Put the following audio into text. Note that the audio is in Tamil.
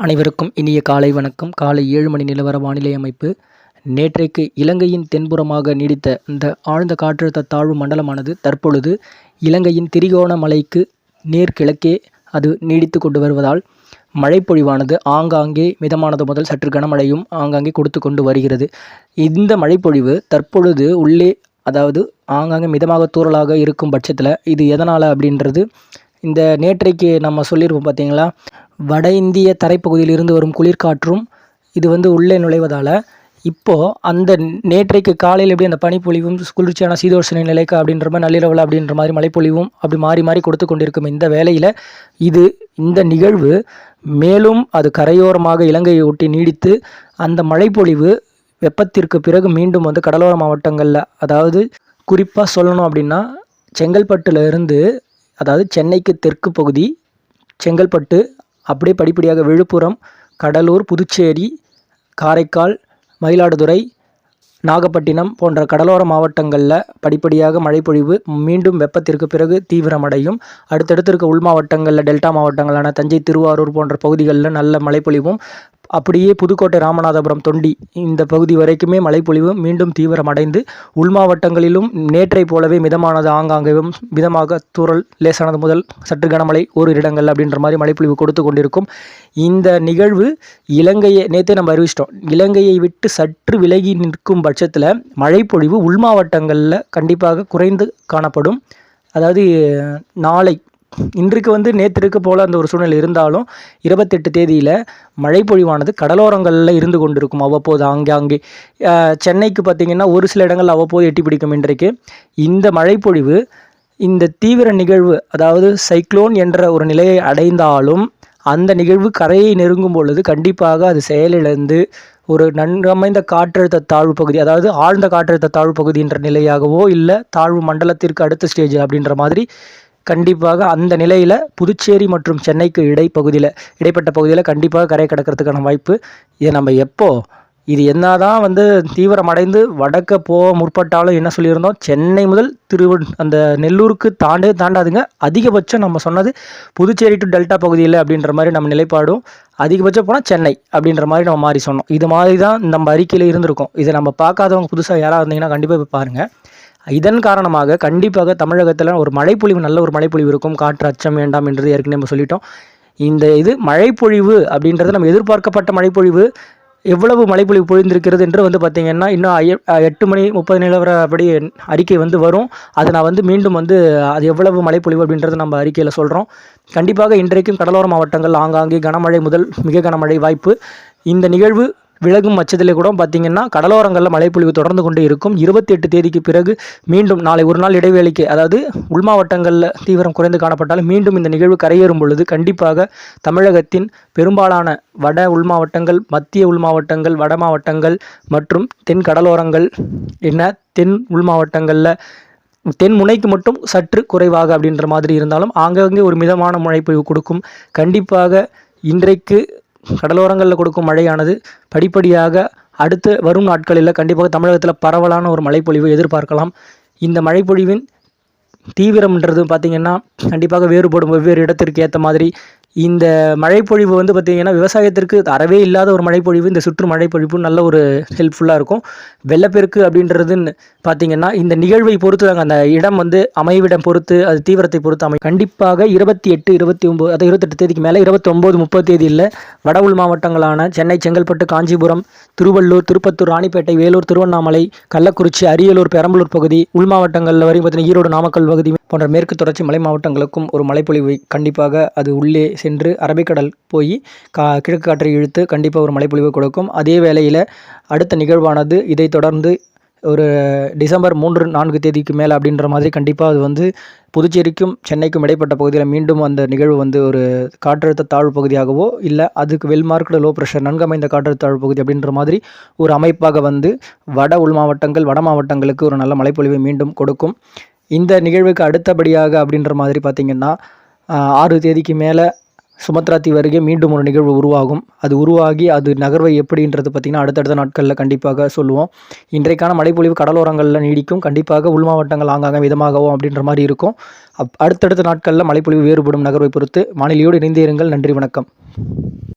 அனைவருக்கும் இனிய காலை வணக்கம். காலை ஏழு மணி நிலவர வானிலை அமைப்பு. நேற்றைக்கு இலங்கையின் தென்புறமாக நீடித்த இந்த ஆழ்ந்த காற்றழுத்த தாழ்வு மண்டலமானது தற்பொழுது இலங்கையின் திரிகோண மலைக்கு நேர்கிழக்கே அது நீடித்து கொண்டு வருவதால் மழைப்பொழிவானது ஆங்காங்கே மிதமானது முதல் சற்று கனமழையும் ஆங்காங்கே கொடுத்து கொண்டு வருகிறது. இந்த மழைப்பொழிவு தற்பொழுது உள்ளே அதாவது ஆங்காங்கே மிதமாக தூறலாக இருக்கும் பட்சத்தில் இது எதனால் அப்படின்றது இந்த நேற்றைக்கு நம்ம சொல்லியிருப்போம் பார்த்தீங்களா வட இந்திய தரைப்பகுதியிலிருந்து வரும் குளிர்காற்றும் இது வந்து உள்ளே நுழைவதால் இப்போது அந்த நேற்றைக்கு காலையில் எப்படி அந்த பனிப்பொழிவும் குளிர்ச்சியான சீதோஷ்ண நிலைக்கு அப்படின்ற மாதிரி நள்ளிரவில் அப்படின்ற மாதிரி மழைப்பொழிவும் அப்படி மாறி மாறி கொடுத்து கொண்டிருக்கும் இந்த வேளையில் இது இந்த நிகழ்வு மேலும் அது கரையோரமாக இலங்கையை ஒட்டி நீடித்து அந்த மழைப்பொழிவு வெப்பத்திற்கு பிறகு மீண்டும் வந்து கடலோர மாவட்டங்களில் அதாவது குறிப்பாக சொல்லணும் அப்படின்னா செங்கல்பட்டுலேருந்து அதாவது சென்னைக்கு தெற்கு பகுதி செங்கல்பட்டு அப்படியே படிப்படியாக விழுப்புரம் கடலூர் புதுச்சேரி காரைக்கால் மயிலாடுதுறை நாகப்பட்டினம் போன்ற கடலோர மாவட்டங்களில் படிப்படியாக மழைப்பொழிவு மீண்டும் வெப்பத்திற்கு பிறகு தீவிரமடையும். அடுத்தடுத்து இருக்க உள் மாவட்டங்களில் டெல்டா மாவட்டங்களான தஞ்சை திருவாரூர் போன்ற பகுதிகளில் நல்ல மழைப்பொழிவும் அப்படியே புதுக்கோட்டை ராமநாதபுரம் தொண்டி. இந்த பகுதி வரைக்குமே மழைப்பொழிவு மீண்டும் தீவிரமடைந்து உள் மாவட்டங்களிலும் நேற்றை போலவே மிதமானது ஆங்காங்கேயும் மிதமாக தூறல் லேசானது முதல் சற்று கனமழை ஒரு இடங்கள் அப்படின்ற மாதிரி மழைப்பொழிவு கொடுத்து கொண்டிருக்கும். இந்த நிகழ்வு இலங்கையை நேற்றே நம்ம அறிவிச்சிட்டோம். இலங்கையை விட்டு சற்று விலகி நிற்கும் பட்சத்தில் மழைப்பொழிவு உள் மாவட்டங்களில் கண்டிப்பாக குறைந்து காணப்படும். அதாவது நாளை இன்றைக்கு வந்து நேற்றிற்கு போல் அந்த ஒரு சூழ்நிலை இருந்தாலும் இருபத்தெட்டு தேதியில் மழைப்பொழிவானது கடலோரங்களில் இருந்து கொண்டிருக்கும் அவ்வப்போது ஆங்காங்கே சென்னைக்கு பார்த்திங்கன்னா ஒரு சில இடங்கள் அவ்வப்போது எட்டி பிடிக்கும் இன்றைக்கு. இந்த மழைப்பொழிவு இந்த தீவிர நிகழ்வு அதாவது சைக்ளோன் என்ற ஒரு நிலையை அடைந்தாலும் அந்த நிகழ்வு கரையை நெருங்கும் பொழுது கண்டிப்பாக அது செயலிழந்து ஒரு நன்கமைந்த காற்றழுத்த தாழ்வு பகுதி அதாவது ஆழ்ந்த காற்றழுத்த தாழ்வு பகுதி என்ற நிலையாகவோ இல்லை தாழ்வு மண்டலத்திற்கு அடுத்த ஸ்டேஜ் அப்படின்ற மாதிரி கண்டிப்பாக அந்த நிலையில் புதுச்சேரி மற்றும் சென்னைக்கு இடைப்பகுதியில் இடைப்பட்ட பகுதியில் கண்டிப்பாக கரை கடக்கிறதுக்கான வாய்ப்பு இதை நம்ம எப்போ? இது என்ன தான் வந்து தீவிரமடைந்து வடக்க போக முற்பட்டாலும் என்ன சொல்லியிருந்தோம்? சென்னை முதல் திரு அந்த நெல்லூருக்கு தாண்டே தாண்டாதுங்க. அதிகபட்சம் நம்ம சொன்னது புதுச்சேரி டு டெல்டா பகுதியில் அப்படின்ற மாதிரி நம்ம நிலைப்பாடும் அதிகபட்சம் போனால் சென்னை அப்படின்ற மாதிரி நம்ம மாறி சொன்னோம். இது மாதிரி தான் நம்ம அறிக்கையில் இருந்திருக்கோம். இதை நம்ம பார்க்காதவங்க புதுசாக யாராக இருந்தீங்கன்னா கண்டிப்பாக போய் பாருங்கள் இதன் காரணமாக கண்டிப்பாக தமிழகத்தில் ஒரு மழைப்பொழிவு நல்ல ஒரு மழைப்பொழிவு இருக்கும். காற்று அச்சம் வேண்டாம் என்று ஏற்கனவே நம்ம சொல்லிட்டோம். இந்த இது மழைப்பொழிவு அப்படின்றது நம்ம எதிர்பார்க்கப்பட்ட மழைப்பொழிவு எவ்வளவு மழைப்பொழிவு பொழிந்திருக்கிறது என்று வந்து பார்த்திங்கன்னா இன்னும் எட்டு மணி முப்பது நிலவரப்படி அறிக்கை வந்து வரும். அதை நான் வந்து மீண்டும் வந்து அது எவ்வளவு மழைப்பொழிவு அப்படின்றத நம்ம அறிக்கையில் சொல்கிறோம் கண்டிப்பாக இன்றைக்கும் கடலோர மாவட்டங்கள் ஆங்காங்கே கனமழை முதல் மிக கனமழை வாய்ப்பு. இந்த நிகழ்வு விலகும் பட்சத்தில் கூட பார்த்திங்கன்னா கடலோரங்களில் மழைப்பொழிவு தொடர்ந்து கொண்டு இருக்கும். இருபத்தி எட்டு தேதிக்கு பிறகு மீண்டும் நாளை ஒரு நாள் இடைவேளைக்கு அதாவது உள் மாவட்டங்களில் தீவிரம் குறைந்து காணப்பட்டாலும் மீண்டும் இந்த நிகழ்வு கரையேறும் பொழுது கண்டிப்பாக தமிழகத்தின் பெரும்பாலான வட உள் மாவட்டங்கள் மத்திய உள் மாவட்டங்கள் வட மாவட்டங்கள் மற்றும் தென் கடலோரங்கள் என்ன தென் உள் மாவட்டங்களில் தென் முனைக்கு மட்டும் சற்று குறைவாக அப்படின்ற மாதிரி இருந்தாலும் ஆங்காங்கே ஒரு மிதமான மழைப்பொழிவு கொடுக்கும். கண்டிப்பாக இன்றைக்கு கடலோரங்களில் கொடுக்கும் மழையானது படிப்படியாக அடுத்து வரும் நாட்களில் கண்டிப்பாக தமிழகத்தில் பரவலான ஒரு மழைப்பொழிவு எதிர்பார்க்கலாம். இந்த மழைப்பொழிவின் தீவிரம்ன்றது பார்த்திங்கன்னா கண்டிப்பாக வேறுபடும் வெவ்வேறு இடத்திற்கு ஏற்ற மாதிரி இந்த மழைப்பொழிவு வந்து பார்த்திங்கன்னா விவசாயத்திற்கு அறவே இல்லாத ஒரு மழைப்பொழிவு இந்த சுற்று மழைப்பொழிவு நல்ல ஒரு ஹெல்ப்ஃபுல்லாக இருக்கும். வெள்ளப்பெருக்கு அப்படின்றதுன்னு பார்த்திங்கன்னா இந்த நிகழ்வை பொறுத்து தாங்க அந்த இடம் வந்து அமைவிடம் பொறுத்து அது தீவிரத்தை பொறுத்து அமை கண்டிப்பாக இருபத்தி எட்டு இருபத்தி ஒம்பது அது இருபத்தெட்டு தேதிக்கு மேலே இருபத்தி ஒம்பது முப்பது தேதியில் வட உள் மாவட்டங்களான சென்னை செங்கல்பட்டு காஞ்சிபுரம் திருவள்ளூர் திருப்பத்தூர் ராணிப்பேட்டை வேலூர் திருவண்ணாமலை கள்ளக்குறிச்சி அரியலூர் பெரம்பலூர் பகுதி உள் மாவட்டங்களில் வரையும் பார்த்திங்கன்னா ஈரோடு நாமக்கல் பகுதி போன்ற மேற்கு தொடர்ச்சி மலை மாவட்டங்களுக்கும் ஒரு மழைப்பொழிவை கண்டிப்பாக அது உள்ளே சென்று அரபிக்கடல் போய் கா கிழக்கு காற்றை இழுத்து கண்டிப்பாக ஒரு மழைப்பொழிவு கொடுக்கும். அதே வேளையில் அடுத்த நிகழ்வானது இதை தொடர்ந்து ஒரு டிசம்பர் மூன்று நான்கு தேதிக்கு மேலே அப்படின்ற மாதிரி கண்டிப்பாக அது வந்து புதுச்சேரிக்கும் சென்னைக்கும் இடைப்பட்ட பகுதியில் மீண்டும் அந்த நிகழ்வு வந்து ஒரு காற்றழுத்த தாழ்வு பகுதியாகவோ இல்லை அதுக்கு வெல்மார்க்கில் லோ ப்ரெஷர் நன்கமைந்த காற்றழுத்த தாழ்வு பகுதி அப்படின்ற மாதிரி ஒரு அமைப்பாக வந்து வட உள் மாவட்டங்கள் வட மாவட்டங்களுக்கு ஒரு நல்ல மழைப்பொழிவை மீண்டும் கொடுக்கும். இந்த நிகழ்வுக்கு அடுத்தபடியாக அப்படின்ற மாதிரி பார்த்திங்கன்னா ஆறு தேதிக்கு மேலே சுமத்ரா தீவு அருகே மீண்டும் ஒரு நிகழ்வு உருவாகும். அது உருவாகி அது நகர்வை எப்படின்றது பார்த்திங்கன்னா அடுத்தடுத்த நாட்களில் கண்டிப்பாக சொல்லுவோம். இன்றைக்கான மழைப்பொழிவு கடலோரங்களில் நீடிக்கும். கண்டிப்பாக உள் மாவட்டங்கள் ஆங்காங்க விதமாகவும் அப்படின்ற மாதிரி இருக்கும். அப் அடுத்தடுத்த நாட்களில் மழைப்பொழிவு வேறுபடும் நகர்வை பொறுத்து. மாநிலையோடு இணைந்தேருங்கள். நன்றி வணக்கம்.